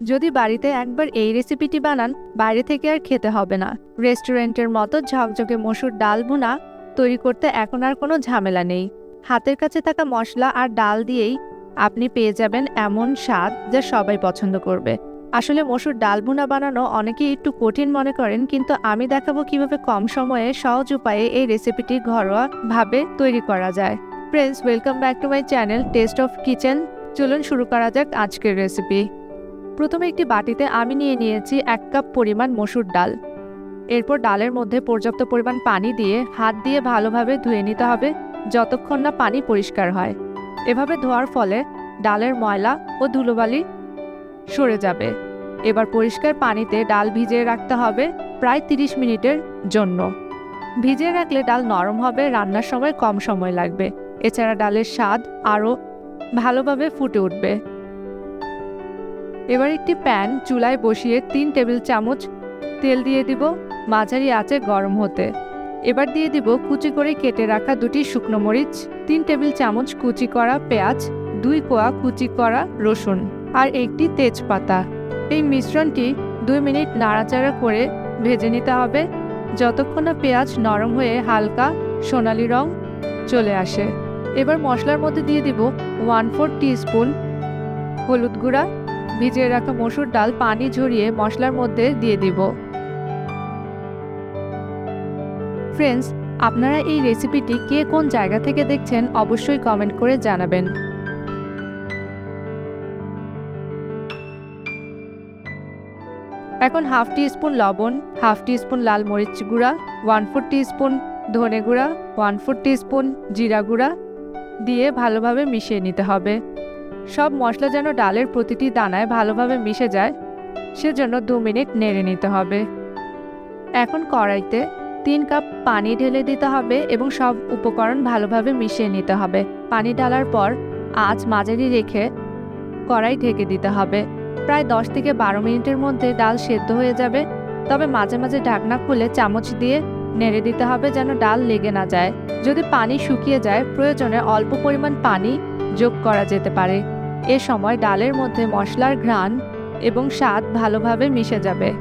যদি বাড়িতে একবার এই রেসিপিটি বানান, বাইরে থেকে আর খেতে হবে না। রেস্টুরেন্টের মতো ঝকঝকে মসুর ডাল ভুনা তৈরি করতে এখন আর কোনো ঝামেলা নেই। হাতের কাছে থাকা মশলা আর ডাল দিয়েই আপনি পেয়ে যাবেন এমন স্বাদ যা সবাই পছন্দ করবে। আসলে মসুর ডাল ভুনা বানানো অনেকেই একটু কঠিন মনে করেন, কিন্তু আমি দেখাবো কীভাবে কম সময়ে সহজ উপায়ে এই রেসিপিটি ঘরোয়া ভাবে তৈরি করা যায়। Friends welcome back to my channel taste of kitchen চলুন শুরু করা যাক আজকের রেসিপি প্রথমে একটি বাটিতে আমি নিয়ে নিয়েছি এক কাপ পরিমাণ মসুর ডাল। এরপর ডালের মধ্যে পর্যাপ্ত পরিমাণ পানি দিয়ে হাত দিয়ে ভালোভাবে ধুয়ে নিতে হবে যতক্ষণ না পানি পরিষ্কার হয়। এভাবে ধোয়ার ফলে ডালের ময়লা ও ধুলোবালি সরে যাবে। এবার পরিষ্কার পানিতে ডাল ভিজিয়ে রাখতে হবে প্রায় 30 মিনিটের জন্য। ভিজিয়ে রাখলে ডাল নরম হবে, রান্নার সময় কম সময় লাগবে। এছাড়া ডালের স্বাদ আরও ভালোভাবে ফুটে উঠবে। এবার একটি প্যান চুলায় বসিয়ে তিন টেবিল চামচ তেল দিয়ে দিব। মাঝারি আঁচে গরম হতে। এবার দিয়ে দিব কুচি করে কেটে রাখা দুটি শুকনো মরিচ, তিন টেবিল চামচ কুচি করা পেঁয়াজ, দুই কোয়া কুচি করা রসুন আর একটি তেজপাতা। এই মিশ্রণটি দুই মিনিট নাড়াচাড়া করে ভেজে নিতে হবে। যতক্ষণ না পেঁয়াজ নরম হয়ে হালকা সোনালি রং চলে আসে। এবার মশলার মধ্যে দিয়ে দিব ওয়ান ফোর স্পুন হলুদ গুঁড়া ভিজিয়ে রাখা মসুর ডাল পানি ঝরিয়ে মশলার মধ্যে দিয়ে দিব। ফ্রেন্ডস আপনারা এই রেসিপিটি কে কোন জায়গা থেকে দেখছেন অবশ্যই কমেন্ট করে জানাবেন। এখন হাফ টি স্পুন লবণ হাফ টি স্পুন লাল মরিচ গুঁড়া ওয়ান ফোর টি স্পুন ধনে গুঁড়া ওয়ান ফোর টি স্পুন জিরা গুঁড়া দিয়ে ভালোভাবে মিশিয়ে নিতে হবে। সব মশলা যেন ডালের প্রতিটি দানায় ভালোভাবে মিশে যায়, সেজন্য দু মিনিট নেড়ে নিতে হবে। এখন কড়াইতে তিন কাপ পানি ঢেলে দিতে হবে এবং সব উপকরণ ভালোভাবে মিশিয়ে নিতে হবে। পানি ঢালার পর আঁচ মাঝারি রেখে কড়াই ঢেকে দিতে হবে। প্রায় দশ থেকে বারো মিনিটের মধ্যে ডাল সেদ্ধ হয়ে যাবে, তবে মাঝে মাঝে ঢাকনা খুলে চামচ দিয়ে নেড়ে দিতে হবে যেন ডাল লেগে না যায়। যদি পানি শুকিয়ে যায়, প্রয়োজনে অল্প পরিমাণ পানি যোগ করা যেতে পারে। এ সময় ডালের মধ্যে মশলার ঘ্রাণ এবং স্বাদ ভালোভাবে মিশে যাবে।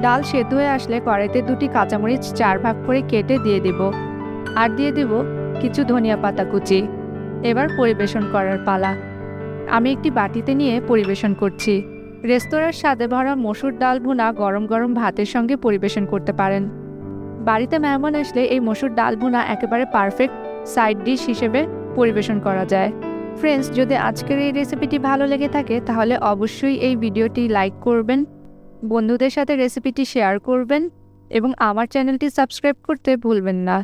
ডাল সেদ্ধ হয়ে আসলে কড়াইতে দুটি কাঁচামরিচ চার ভাগ করে কেটে দিয়ে দিব। আর দিয়ে দিব কিছু ধনিয়া পাতা কুচি। এবার পরিবেশন করার পালা। আমি একটি বাটিতে নিয়ে পরিবেশন করছি। রেস্তোরাঁর স্বাদে ভরা মসুর ডাল ভুনা গরম গরম ভাতের সঙ্গে পরিবেশন করতে পারেন। বাড়িতে মেহমান আসলে এই মসুর ডাল ভুনা একেবারে পারফেক্ট সাইড ডিশ হিসেবে পরিবেশন করা যায়। ফ্রেন্ডস যদি আজকের এই রেসিপিটি ভালো লেগে থাকে, তাহলে অবশ্যই এই ভিডিওটি লাইক করবেন, বন্ধুদের সাথে রেসিপিটি শেয়ার করবেন, এবং আমার চ্যানেলটি সাবস্ক্রাইব করতে ভুলবেন না।